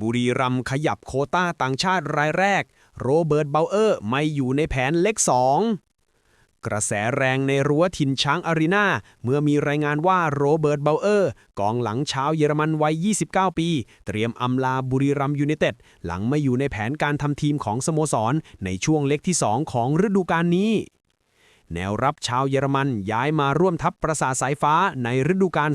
บุรีรัมขยับโคต้าต่างชาติรายแรก โรเบิร์ตเบลเออร์ไม่อยู่ในแผนเล็กสองกระแสแรงในรั้วถิ่นช้างอารีนาเมื่อมีรายงานว่าโรเบิร์ตเบลเออร์ กองหลังชาวเยอรมันวัย 29 ปี เตรียมอำลาบุรีรัมย์ยูไนเต็ด หลังไม่อยู่ในแผนการทำทีมของสโมสร ในช่วงเล็กที่ 2 ของฤดูกาลนี้ แนวรับชาวเยอรมันย้ายมาร่วมทัพประสาทสายฟ้าในฤดูกาล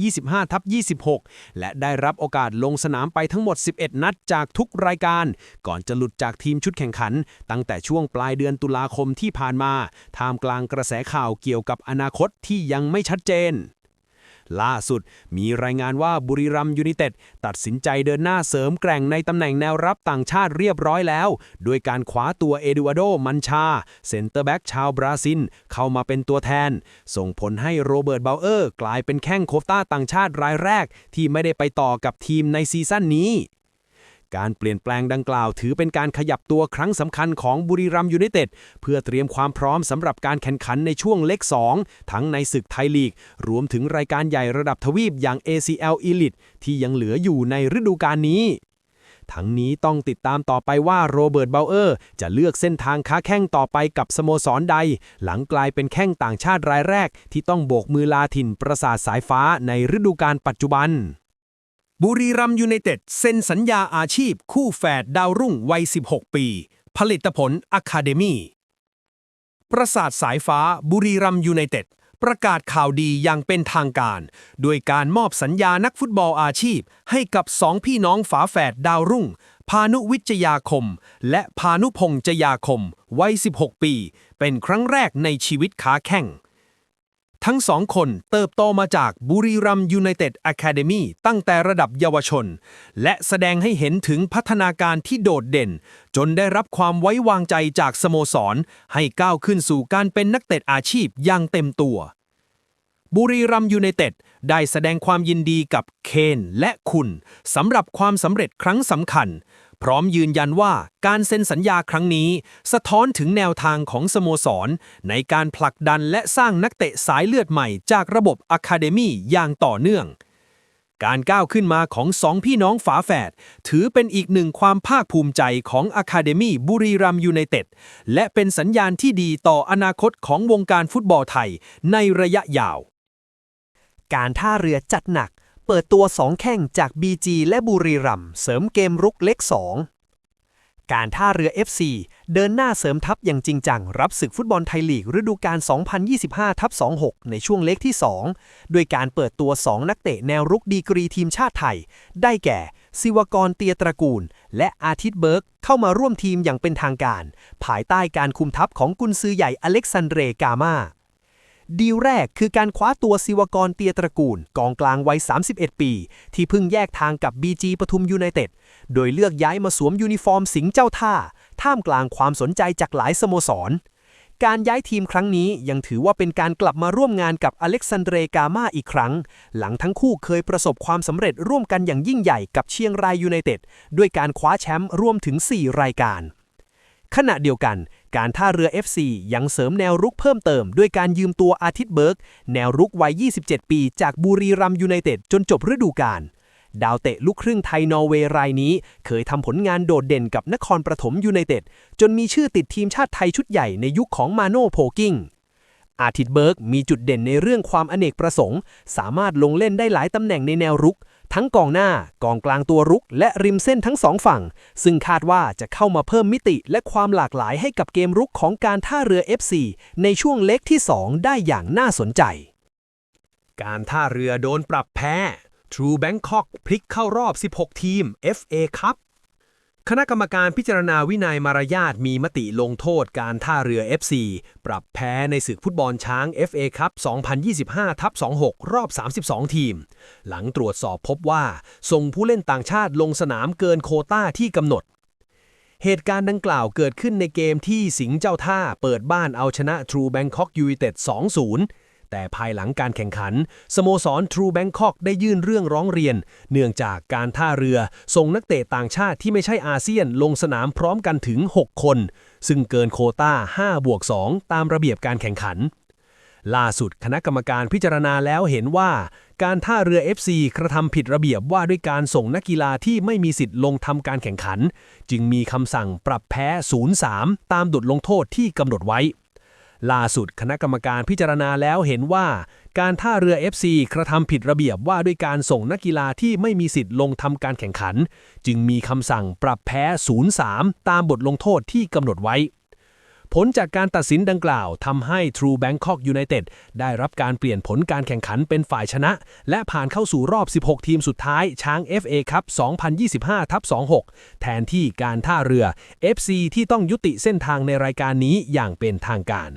2025ทับ26 และได้รับโอกาสลงสนามไปทั้งหมด 11 นัดจากทุกรายการ ก่อนจะหลุดจากทีมชุดแข่งขัน ตั้งแต่ช่วงปลายเดือนตุลาคมที่ผ่านมา ท่ามกลางกระแสข่าวเกี่ยวกับอนาคตที่ยังไม่ชัดเจน ล่าสุด มีรายงานว่าบุรีรัมยูนิเต็ดตัดสินใจเดินหน้าเสริมแกร่งในตำแหน่งแนวรับต่างชาติเรียบร้อยแล้ว โดยการคว้าตัวเอดูอาโดมันชา เซนเตอร์แบ็กชาวบราซิล เข้ามาเป็นตัวแทน ส่งผลให้โรเบิร์ตเบลเออร์ กลายเป็นแข้งโคฟต้าต่างชาติรายแรก ที่ไม่ได้ไปต่อกับทีมในซีซั่นนี้ การเปลี่ยนแปลงดังกล่าว ถือเป็นการขยับตัวครั้งสำคัญของบุรีรัมยูไนเต็ดเพื่อเตรียมความพร้อมสำหรับการแข่งขันในช่วงเล็ก 2 ทั้งในศึกไทยลีก รวมถึงรายการใหญ่ระดับทวีปอย่าง ACL Elite ที่ยังเหลืออยู่ในฤดูกาลนี้ทั้งนี้ต้องติดตามต่อไปว่าโรเบิร์ตเบลเออร์ จะเลือกเส้นทางค้าแข้งต่อไปกับสโมสรใด หลังกลายเป็นแข้งต่างชาติรายแรก ที่ต้องโบกมือลาถิ่นประสาทสายฟ้าในฤดูกาลปัจจุบัน บุรีรัมยูไนเต็ดเซ็นสัญญาอาชีพ คู่แฝดดาวรุ่งวัย 16 ปี ผลิตผลอะคาเดมีประสาทสายฟ้าบุรีรัมย์ยูไนเต็ด ประกาศข่าวดีอย่างเป็นทางการ โดยการมอบสัญญานักฟุตบอลอาชีพ ให้กับสองพี่น้องฝาแฝดดาวรุ่ง พานุวิจยาคม และพานุพงษ์จยาคม วัย 16 ปี เป็นครั้งแรกในชีวิตขาแข่ง ทั้งสองคนเติบโตมาจากบุรีรัมยูไนเต็ดอะคาเดมีตั้งแต่ระดับเยาวชน และแสดงให้เห็นถึงพัฒนาการที่โดดเด่น จนได้รับความไว้วางใจจากสโมสร ให้ก้าวขึ้นสู่การเป็นนักเตะอาชีพอย่างเต็มตัว บุรีรัมยูไนเต็ดได้แสดงความยินดีกับเคนและคุณสำหรับความสำเร็จครั้งสำคัญ พร้อมยืนยันว่าการเซ็นสัญญาครั้งนี้ สะท้อนถึงแนวทางของสโมสร ในการผลักดันและสร้างนักเตะสายเลือดใหม่จากระบบอะคาเดมีอย่างต่อเนื่อง การก้าวขึ้นมาของสองพี่น้องฝาแฝดถือเป็นอีกหนึ่งความภาคภูมิใจของอะคาเดมีบุรีรัมย์ยูไนเต็ดและเป็นสัญญาณที่ดีต่ออนาคตของวงการฟุตบอลไทยในระยะยาว การท่าเรือจัดหนัก เปิดตัว 2 แข้งจาก BG และบุรีรัมเสริมเกมรุกเล็ก 2 การท่าเรือ FC เดินหน้าเสริมทัพอย่างจริงจัง รับศึกฟุตบอลไทยลีกฤดูกาล 2025ทับ26 ในช่วงเล็กที่ 2 ด้วยการเปิดตัว 2 นักเตะแนวรุกดีกรีทีมชาติไทย ได้แก่ศิวกรเตียตระกูล และอาทิตย์เบิร์กเข้ามาร่วมทีมอย่างเป็นทางการ ภายใต้การคุมทัพของกุนซือใหญ่อเล็กซานเดรกามา ดีลแรกคือการคว้าตัวศิวกรเตียตระกูล กองกลางวัย 31 ปี ที่เพิ่งแยกทางกับ BG ปทุมยูไนเต็ด โดยเลือกย้ายมาสวมยูนิฟอร์มสิงห์เจ้าท่า ท่ามกลางความสนใจจากหลายสโมสร การย้ายทีมครั้งนี้ยังถือว่าเป็นการกลับมาร่วมงานกับอเล็กซานเดรกามาอีกครั้ง หลังทั้งคู่เคยประสบความสำเร็จร่วมกันอย่างยิ่งใหญ่กับเชียงรายยูไนเต็ดด้วยการคว้าแชมป์รวมถึง 4 รายการขณะเดียวกัน การท่าเรือ FC ยังเสริมแนวรุกเพิ่มเติม ด้วยการยืมตัวอาทิตย์เบิร์ก แนวรุกวัย 27 ปี จากบุรีรัมยูไนเต็ดจนจบฤดูกาลดาวเตะลูกครึ่งไทยนอร์เวย์รายนี้ เคยทำผลงานโดดเด่นกับนครปฐมยูไนเต็ดจนมีชื่อติดทีมชาติไทยชุดใหญ่ในยุคของมาโน่โพกิ้งอาทิตย์เบิร์กมีจุดเด่นในเรื่องความอเนกประสงค์ สามารถลงเล่นได้หลายตำแหน่งในแนวรุก ทั้งกองหน้า กองกลางตัวรุก และริมเส้นทั้งสองฝั่ง ซึ่งคาดว่าจะเข้ามาเพิ่มมิติและความหลากหลายให้กับเกมรุกของการท่าเรือ FC ในช่วงเล็กที่ 2 ได้อย่างน่าสนใจ การท่าเรือโดนปรับแพ้ True Bangkok พลิกเข้ารอบ 16 ทีม FA Cup คณะกรรมการพิจารณาวินัยมารยาทมีมติลงโทษการท่าเรือ FC ปรับแพ้ในศึกฟุตบอลช้าง FA Cup 2025 ทับ 26 รอบ 32 ทีม หลังตรวจสอบพบว่าส่งผู้เล่นต่างชาติลงสนามเกินโคต้าที่กำหนด เหตุการณ์ดังกล่าวเกิดขึ้นในเกมที่สิงห์เจ้าท่าเปิดบ้านเอาชนะ True Bangkok United 2-0 แต่ภายหลังการแข่งขัน สโมสร True Bangkok ได้ยื่นเรื่องร้องเรียน เนื่องจากการท่าเรือส่งนักเตะต่างชาติที่ไม่ใช่อาเซียนลงสนามพร้อมกันถึง 6 คน ซึ่งเกินโคต้า5บวก2ตามระเบียบการแข่งขัน ล่าสุดคณะกรรมการพิจารณาแล้วเห็นว่า การท่าเรือ FC กระทำผิดระเบียบว่าด้วยการส่งนักกีฬาที่ไม่มีสิทธิ์ลงทำการแข่งขัน จึงมีคำสั่งปรับแพ้ 0-3 ตามบทลงโทษที่กำหนดไว้ ล่าสุดคณะกรรมการพิจารณาแล้วเห็นว่า การท่าเรือ FC กระทำผิดระเบียบว่าด้วยการส่งนักกีฬาที่ไม่มีสิทธิ์ลงทำการแข่งขัน จึงมีคำสั่งปรับแพ้ 0-3 ตามบทลงโทษที่กำหนดไว้ ผลจากการตัดสินดังกล่าวทำให้ True Bangkok United ได้รับการเปลี่ยนผลการแข่งขันเป็นฝ่ายชนะ และผ่านเข้าสู่รอบ 16 ทีมสุดท้าย ช้าง FA ครับ 2025ทับ26 แทนที่การท่าเรือ FC ที่ต้องยุติเส้นทางในรายการนี้อย่างเป็นทางการ